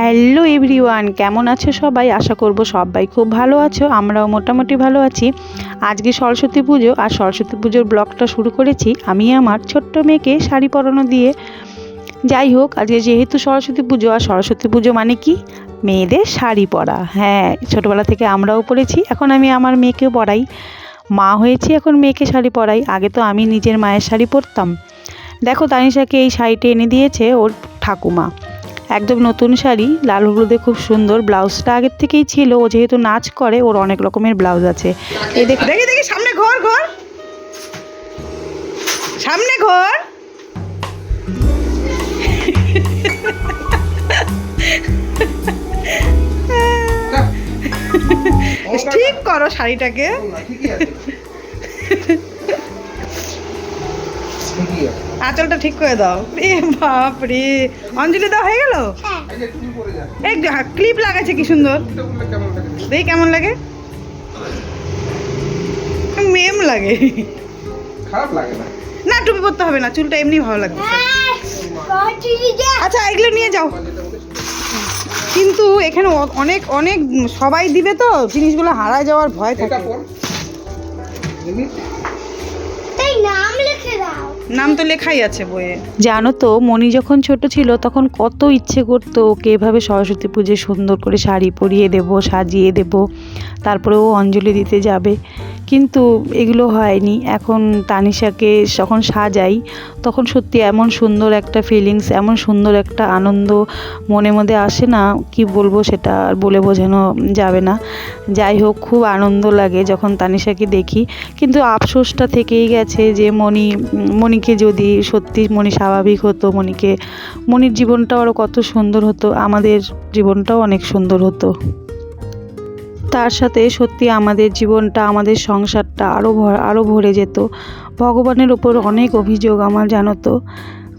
Hello everyone, কেমন আছো সবাই? আশা করব সবাই খুব ভালো আছো, আমরাও মোটামুটি ভালো আছি। আজকে সরস্বতী পুজো, আর সরস্বতী পুজোর ব্লগটা শুরু করেছি আমি আমার ছোট্ট মেয়েকে শাড়ি পরানো দিয়ে। যাই হোক, আজকে যেহেতু সরস্বতী পুজো, আর সরস্বতী পুজো মানে কি? মেয়েদের শাড়ি পরা। হ্যাঁ ছোটোবেলা থেকে আমরাও পরেছি, এখন আমি আমার মেয়েকেও পরাই। মা হয়েছি, এখন মেয়েকে শাড়ি পরাই। আগে তো আমি নিজের মায়ের শাড়ি পরতাম। দেখো তানিশাকে এই শাড়িটা এনে দিয়েছে ওর ঠাকুমা। একদম নতুন শাড়ি লাল হলুদে খুব সুন্দর। ব্লাউজটা আগের থেকেই ছিল ও যেহেতু নাচ করে ওর অনেক রকমের ব্লাউজ আছে। এই দেখ। দেখি দেখি সামনে ঘর ঘর। সামনে ঘর। ঠিক করো শাড়িটাকে। আঁচলটা ঠিক করে দাও। এ বাপ রে অঞ্জলি দাও হয়ে গেল? এই ক্লিপ লাগাচ্ছে কি সুন্দর। দেখি কেমন লাগে। মেম লাগে। খারাপ লাগে না। না টুপি পরতে হবে না চুলটা এমনি ভালো লাগবে। আচ্ছা এগুলো নিয়ে যাও। কিন্তু এখানে অ- অনেক অনেক সবাই দিবে তো জিনিসগুলো হারায় যাওয়ার ভয় থাকে। নাম নাম তো লেখাই আছে বইয়ে। জানো তো, মণি যখন ছোট ছিল তখন কত ইচ্ছে করতো ওকে এভাবে সরস্বতী পুজো সুন্দর করে শাড়ি পরিয়ে দেব, সাজিয়ে দেব তারপরে ও অঞ্জলি দিতে যাবে। কিন্তু এগুলো হয়নি। এখন তানিশাকে যখন সাজাই, তখন সত্যি এমন সুন্দর একটা ফিলিংস এমন সুন্দর একটা আনন্দ মনে মধ্যে আসে না, কি বলব সেটা আর বলে বোঝানো যাবে না। যাই হোক, খুব আনন্দ লাগে যখন তানিশাকে দেখি। কিন্তু আফসোসটা থেকেই গেছে যে মণি মণিকে যদি সত্যি মণি স্বাভাবিক হতো, মণিকে, মণির জীবনটাও আরও কত সুন্দর হতো, আমাদের জীবনটাও অনেক সুন্দর হতো। তার সাথে সত্যি আমাদের জীবনটা, আমাদের সংসারটা আরও আরও ভরে যেত। ভগবানের ওপর অনেক অভিযোগ আমার, জানো তো?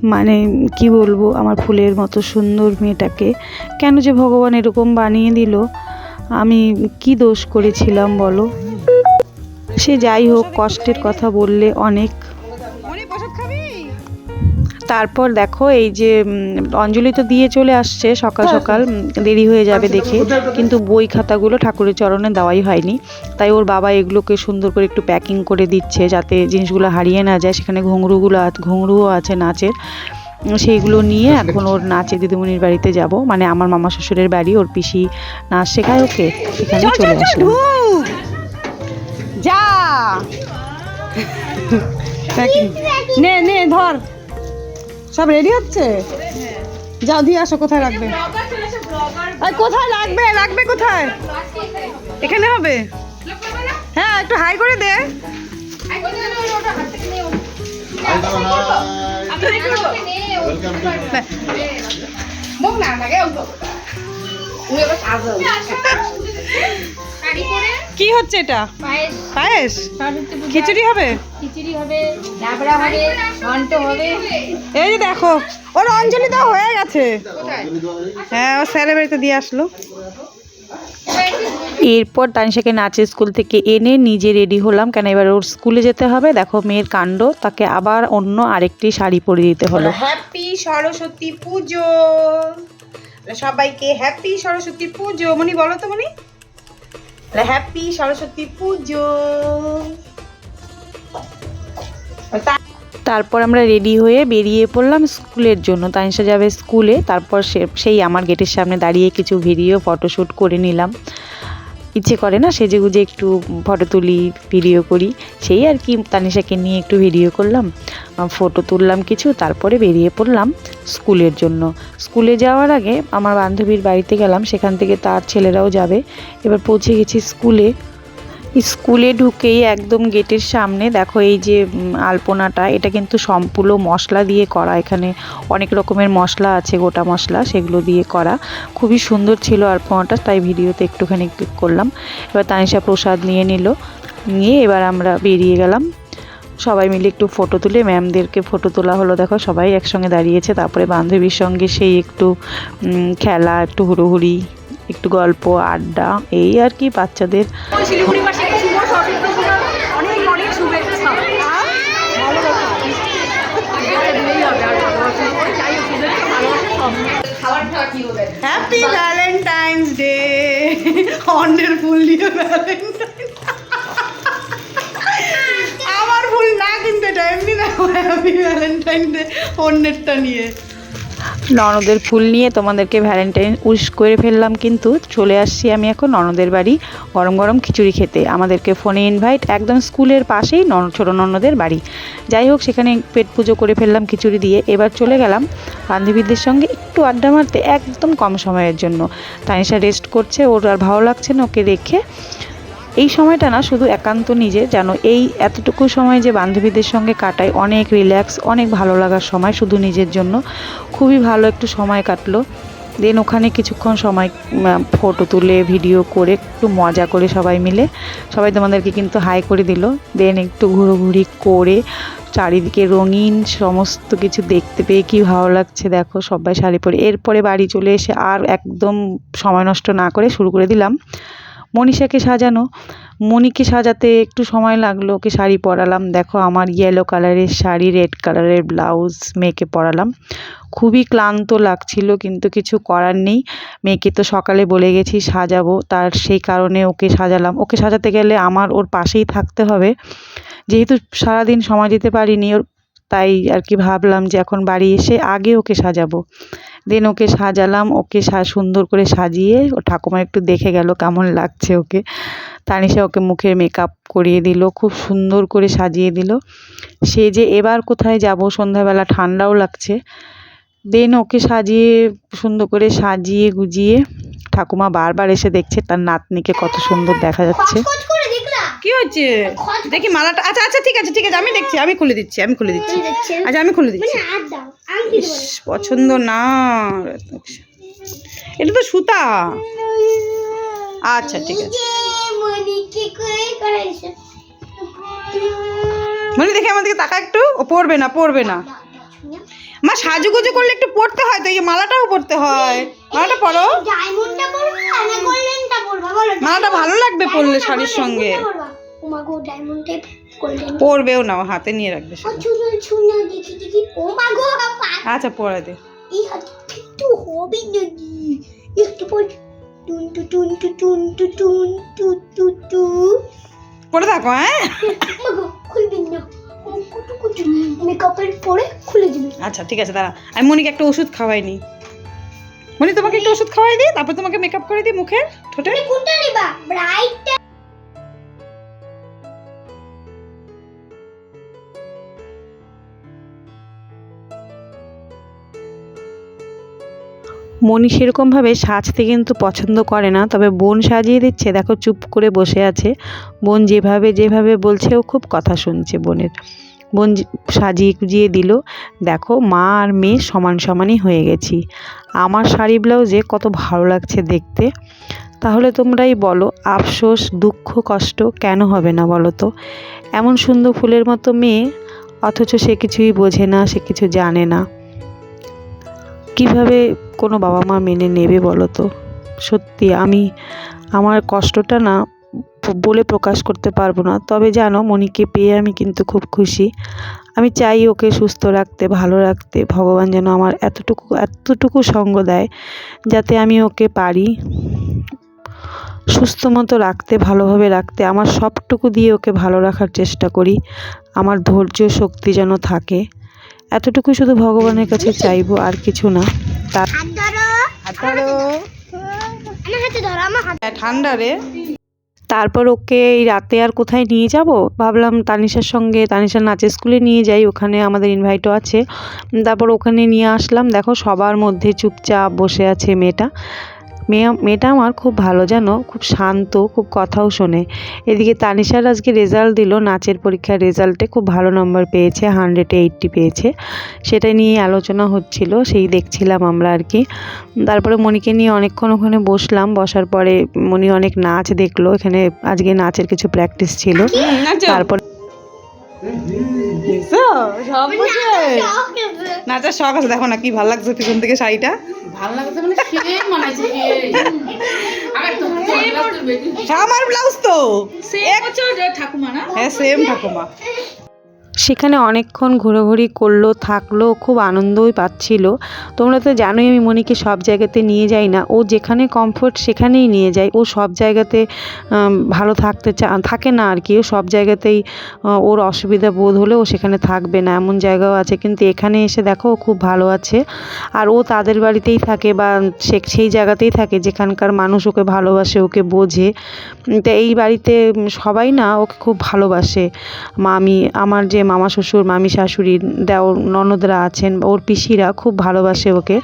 মানে কি বলব, আমার ফুলের মতো সুন্দর মেয়েটাকে। কেন যে ভগবান এরকম বানিয়ে দিল? আমি কি দোষ করেছিলাম বলো? সে যাই হোক, কষ্টের কথা বললে অনেক। তারপর দেখো এই যে অঞ্জলি তো দিয়ে চলে আসছে সকাল সকাল দেরি হয়ে যাবে দেখে। কিন্তু বই খাতাগুলো ঠাকুরের চরণে দেওয়াই হয়নি। তাই ওর বাবা এগুলোকে সুন্দর করে একটু প্যাকিং করে দিচ্ছে যাতে জিনিসগুলো হারিয়ে না যায়। সেখানে ঘুঙরুগুলো ঘুঙরুও আছে নাচের। সেইগুলো নিয়ে এখন ওর নাচে দিদিমণির বাড়িতে যাব। মানে আমার মামা শ্বশুরের বাড়ি ওর পিসি নাচ শেখায় ওকে সেখানে চলে আসলাম যা। নে নে ধর। সব রেডি হচ্ছে? যাও দিয়ে আসো কোথায় রাখবে? এই, কোথায় রাখবে? রাখবে কোথায়? এখানে হবে? হ্যাঁ একটু হাই করে দে। কি হচ্ছে এটা? পায়েস। খিচুড়ি হবে? খিচুড়ি হবে লাবড়া হবে ঘন্ট হবে। এই যে দেখো ওর অঞ্জলি দেওয়া হয়ে গেছে। হ্যাঁ ও স্যারের বাড়িতে দিয়ে আসলো। এরপর তানিশাকে নাচের স্কুল থেকে এনে নিজে রেডি হলাম। কেন এবার ওর স্কুলে যেতে হবে? দেখো মেয়ের কাণ্ড। তাকে আবার অন্য আরেকটি শাড়ি পরিয়ে দিতে হলো। হ্যাপি সরস্বতী পুজো সবাইকে হ্যাপি সরস্বতী পুজো মনি বলো তো মনি হ্যাপি সরস্বতী পুজো। তারপর আমরা রেডি হয়ে বেরিয়ে পড়লাম স্কুলের জন্য। তানিশা যাবে স্কুলে, তারপর সেই আমার গেটের সামনে দাঁড়িয়ে কিছু ভিডিও ফটোশ্যুট করে নিলাম। ইচ্ছে করে না সেজে গুজে একটু ফটো তুলি ভিডিও করি। সেই আর কি, তানিশাকে নিয়ে একটু ভিডিও করলাম ফটো তুললাম কিছু, তারপরে বেরিয়ে পড়লাম স্কুলের জন্য। স্কুলে যাওয়ার আগে আমার বান্ধবীর বাড়িতে গেলাম, সেখান থেকে তার ছেলেরাও যাবে। এবার পৌঁছে গেছি স্কুলে। স্কুলে ঢুকেই একদম গেটের সামনে, দেখো এই যে আলপনাটা, এটা কিন্তু সম্পূর্ণ মশলা দিয়ে করা। এখানে অনেক রকমের মশলা আছে, গোটা মশলা সেগুলো দিয়ে করা। খুবই সুন্দর ছিল আলপনাটা, তাই ভিডিওতে একটুখানি ক্লিক করলাম। এবার তানিশা প্রসাদ নিয়ে নিল। নিয়ে এবার আমরা বেরিয়ে গেলাম। সবাই মিলে একটু ফটো তুলে ম্যামদেরকে ফটো তোলা হলো। দেখো সবাই একসঙ্গে দাঁড়িয়েছে, তারপরে বান্ধবীর সঙ্গে সেই একটু খেলা, একটু হুড়োহুড়ি, একটু গল্প, আড্ডা, এই আর কি বাচ্চাদের। হ্যাপি ভ্যালেন্টাইন্স ডে অন্যের ফুল দিয়ে ভ্যালেন্টাইন আমার ফুল না কিনতে এটা এমনি না হ্যাপি ভ্যালেন্টাইন ডে অন্যেরটা নিয়ে। ননদের ফুল নিয়ে তোমাদেরকে ভ্যালেন্টাইন উইশ করে ফেললাম, কিন্তু চলে আসছি আমি এখন ননদের বাড়ি গরম গরম খিচুড়ি খেতে। আমাদেরকে ফোনে ইনভাইট একদম স্কুলের পাশেই নন, ছোটো ননদের বাড়ি। যাই হোক, সেখানে পেট পুজো করে ফেললাম খিচুড়ি দিয়ে। এবার চলে গেলাম বান্ধবীদের সঙ্গে একটু আড্ডা মারতে, একদম কম সময়ের জন্য। তানিশা রেস্ট করছে, ওর আর ভালো লাগছে না ওকে রেখে এই সময়টা না শুধু একান্ত নিজে যেন এই এতটুকু সময় যে বান্ধবীদের সঙ্গে কাটাই, অনেক রিল্যাক্স অনেক ভালো লাগার সময় শুধু নিজের জন্য। খুবই ভালো একটু সময় কাটলো। দেন ওখানে কিছুক্ষণ সময় ফটো তুলে ভিডিও করে, একটু মজা করে সবাই মিলে। সবাই তোমাদেরকে কিন্তু হাই করে দিল। দেন একটু ঘুরোঘুরি করে, চারিদিকে রঙিন সমস্ত কিছু দেখতে পেয়ে কি ভালো লাগছে দেখো, সবাই শাড়ি পরে। এরপরে বাড়ি চলে এসে আর একদম সময় নষ্ট না করে শুরু করে দিলাম। মনীষাকে সাজানো। মণিকে সাজাতে একটু সময় লাগল, ওকে শাড়ি পরালাম। দেখো আমার ইয়েলো কালারের শাড়ি রেড কালারের ব্লাউজ মেয়েকে পরালাম। খুবই ক্লান্ত লাগছিল, কিন্তু কিছু করার নেই। মেয়েকে তো সকালে বলে গেছি সাজাবো, তার সেই কারণে ওকে সাজালাম। ওকে সাজাতে গেলে আমার ওর পাশেই থাকতে হবে। যেহেতু সারাদিন সময় দিতে পারিনি ওর, তাই আর কি ভাবলাম যে এখন বাড়ি এসে আগে ওকে সাজাবো। দেন ওকে সাজালাম, ওকে সা, সুন্দর করে সাজিয়ে ও ঠাকুমা একটু দেখে গেল কেমন লাগছে ওকে। তানিশা ওকে মুখের মেকআপ করিয়ে দিল, খুব সুন্দর করে সাজিয়ে দিল। সে যে এবার কোথায় যাব, সন্ধ্যাবেলা ঠান্ডাও লাগছে। দেন ওকে সাজিয়ে, সুন্দর করে সাজিয়ে গুজিয়ে ঠাকুমা বারবার এসে দেখছে তার নাতনিকে কত সুন্দর দেখা যাচ্ছে। কি হচ্ছে? দেখি মালাটা আচ্ছা আচ্ছা ঠিক আছে ঠিক আছে আমি দেখছি আমি খুলে দিচ্ছি আমি খুলে দিচ্ছি। আচ্ছা আমি খুলে দিচ্ছি। পছন্দ না। এটা তো সুতা। আচ্ছা ঠিক আছে। মানে দেখে আমাদেরকে তাকা একটু। ও পড়বে না পড়বে না। মা সাজুগুজু করলে একটু পড়তে হয় তো এই মালাটাও পড়তে হয়। মালাটা পরো। মালাটা ভালো লাগবে পরলে শাড়ির সঙ্গে। ওমাগো ডায়মন্ডে গোল্ডেন পরবেও না হাতে নিয়ে রাখবে ও দেখি দেখি। আচ্ছা পরে দে। এই হাতে একটু হবে একটু পর। টুন টু টুন টু টুন টু টুন টু টু টু। পরে থাকো হ্যাঁ? খুলবেন না। মেকআপের পরে খুলে দিবি। আচ্ছা ঠিক আছে দাঁড়া। আমি মনিকে একটা ওষুধ খাওয়াইনি মনি তোমাকে একটা ওষুধ খাওয়াই দিই তারপর তোমাকে মেকআপ করে দিই মুখের ঠোঁটে। কোনটা নিবা? ব্রাইটটা মনি সেরকমভাবে সাজতে কিন্তু পছন্দ করে না, তবে বোন সাজিয়ে দিচ্ছে। দেখো চুপ করে বসে আছে। বোন যেভাবে যেভাবে বলছে, ও খুব কথা শুনছে বোনের। বোন সাজিয়ে গুজিয়ে দিল, দেখো, মা আর মেয়ে সমান সমানই হয়ে গেছি। আমার শাড়ি, ব্লাউজে কত ভালো লাগছে দেখতে। তাহলে তোমরাই বলো, আফসোস, দুঃখ, কষ্ট কেন হবে না বলো তো? এমন সুন্দর ফুলের মতো মেয়ে, অথচ সে কিছুই বোঝে না, সে কিছু জানে না। কীভাবে কোনো বাবা মা মেনে নেবে বলো তো? সত্যি, আমি আমার কষ্টটা না বলে প্রকাশ করতে পারব না। তবে জানো মনিকে পেয়ে আমি কিন্তু খুব খুশি। আমি চাই ওকে সুস্থ রাখতে, ভালো রাখতে। ভগবান যেন আমার এতটুকু এতটুকু সঙ্গ দেয় যাতে আমি ওকে পারি। সুস্থ মতো রাখতে, ভালোভাবে রাখতে, আমার সবটুকু দিয়ে ওকে ভালো রাখার চেষ্টা করি। আমার ধৈর্য শক্তি যেন থাকে। এতটুকু শুধু ভগবানের কাছে চাইব আর কিছু না। তার হাত ধরো হাত ধরো আমার হাতে ধরো আমার হাত হ্যাঁ, ঠান্ডা রে। তারপর ওকে এই রাতে আর কোথায় নিয়ে যাব? ভাবলাম তানিশার সঙ্গে তানিশার নাচের স্কুলে নিয়ে যাই ওখানে আমাদের ইনভাইটও আছে। তারপর ওখানে নিয়ে আসলাম। দেখো সবার মধ্যে চুপচাপ বসে আছে মেয়েটা। মেয়ে মেয়েটা আমার খুব ভালো জানো? খুব শান্ত খুব কথাও শোনে। এদিকে তানিশার আজকে রেজাল্ট দিল নাচের পরীক্ষার রেজাল্টে খুব ভালো নম্বর পেয়েছে হান্ড্রেডে এইট্টি পেয়েছে। সেটা নিয়ে আলোচনা হচ্ছিল সেই দেখছিলাম আমরা আর কি। তারপরে মণিকে নিয়ে অনেকক্ষণ ওখানে বসলাম বসার পরে মণি অনেক নাচ দেখল এখানে আজকে নাচের কিছু প্র্যাকটিস ছিল। তারপর দেখছ? সব বুঝে নাচার শখ আছে। দেখো না কি ভালো লাগছে পিছন থেকে শাড়িটা। আমার ব্লাউজ তো। ঠাকুমা না? হ্যাঁ সেম ঠাকুমা। সেখানে অনেকক্ষণ ঘোরাঘুরি করল, থাকল, খুব আনন্দই পাচ্ছিল। তোমরা তো জানোই আমি মনিকে সব জায়গাতে নিয়ে যাই না। ও যেখানে কমফোর্ট সেখানেই নিয়ে যায়। ও সব জায়গাতে ভালো থাকতে চা, থাকে না আর কি ও সব জায়গাতেই ওর অসুবিধা বোধ হলে ও সেখানে থাকবে না। এমন জায়গাও আছে। কিন্তু এখানে এসে দেখো ও খুব ভালো আছে। আর ও তাদের বাড়িতেই থাকে বা সে, সেই জায়গাতেই থাকে। যেখানকার মানুষ ওকে ভালোবাসে, ওকে বোঝে। তো এই বাড়িতে সবাই না ওকে খুব ভালোবাসে। মামি, আমার যে মামা শ্বশুর, মামি শাশুড়ি দেওর ননদরা আছেন, ওর পিসিরা খুব ভালোবাসে ওকে।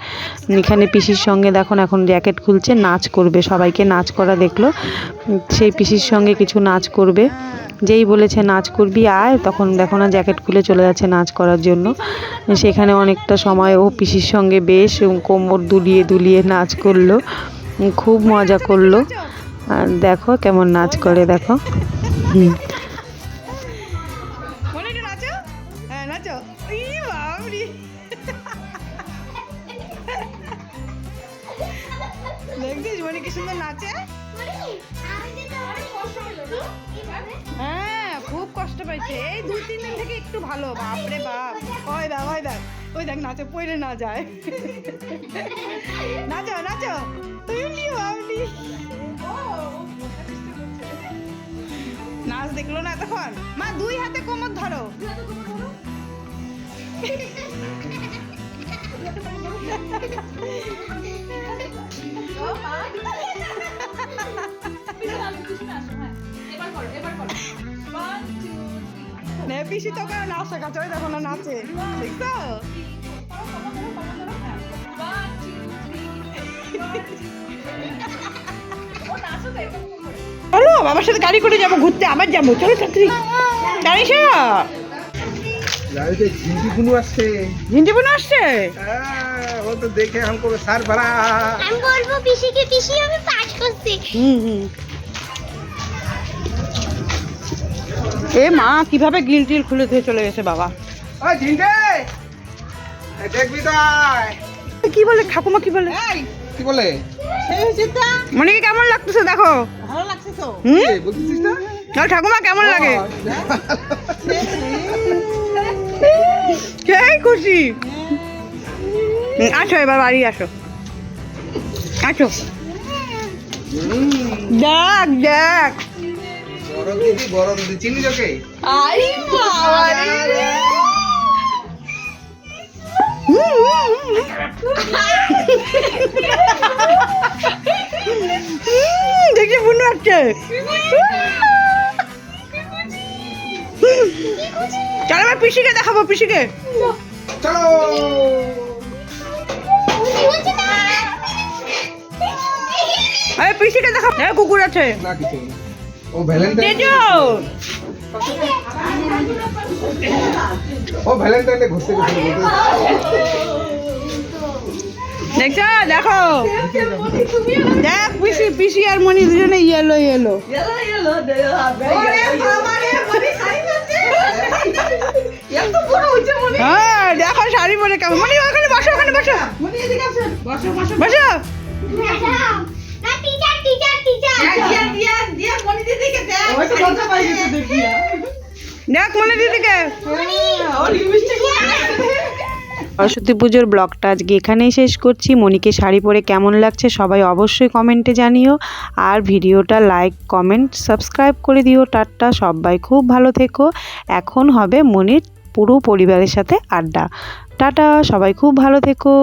এখানে পিসির সঙ্গে দেখো না এখন জ্যাকেট খুলছে, নাচ করবে, সবাইকে নাচ করা দেখল। সেই পিসির সঙ্গে কিছু নাচ করবে। যেই বলেছে নাচ করবি, আয়, তখন দেখো না জ্যাকেট খুলে চলে যাচ্ছে নাচ করার জন্য। সেখানে অনেকটা সময় ও পিসির সঙ্গে বেশ কোমর দুলিয়ে দুলিয়ে নাচ করল, খুব মজা করল। দেখো কেমন নাচ করে, দেখো। হুম। দেখছিস মনে কি সুন্দর নাচে? হ্যাঁ খুব কষ্ট পাইছে এই দুই, তিন দিন থেকে একটু ভালো। বাপরে বাপ। ওই দেখ ওই দেখ ওই দেখ, নাচে, পড়ে না যায়। নাচো নাচো। তুই বাবরি নাচ দেখল না তখন মা, দুই হাতে কোমর ধরো। নে পিসি নাচ দেখো না নাচে। চলো সাথে গাড়ি করে যাব ঘুরতে আবার যাব চলো চাকরি গাড়ি সে আসছে ও তো দেখে আমি করছি এ মা কীভাবে গিল টিল খুলে ধুয়ে চলে গেছে বাবা? দেখবি তো কি বলে ঠাকুমা কি বলে? কি বলে? মনে কি কেমন লাগতেছে দেখো? ভালো লাগছে তো। হুম? ঠাকুমা কেমন লাগে? সেই খুশি। আসো এবার বাড়ি আসো। আসো। দেখ দেখ। গরম দিদি গরম দিদি। চিনি তোকে? হুম, দেখি বুনু আসছে চলো এবার পিসিকে দেখাবো পিসিকে। চলো। আরে পিসিকে দেখাবো। হ্যাঁ কুকুর আছে। না কিছু না। ও ভ্যালেন্টাইন ও ভ্যালেন্টাইন ঘুরতে দেখছ? দেখো। দেখ পিসি পিসি আর মনি দুজনে ইয়েলো ইয়েলো হ্যাঁ দেখো শাড়ি পরে কেমন। মনি ওখানে বসো ওখানে বসো। বসো। না টিচার টিচার টিচার দেখ মনি দিদিকে। সরস্বতী পুজোর ব্লগটা আজকে এখানেই শেষ করছি। মনিকে শাড়ি পরে কেমন লাগছে সবাই অবশ্যই কমেন্টে জানিও। আর ভিডিওটা লাইক কমেন্ট সাবস্ক্রাইব করে দিও। টাটা সবাই খুব ভালো থেকো। এখন হবে মনির পুরো পরিবারের সাথে আড্ডা। টাটা সবাই খুব ভালো থেকো।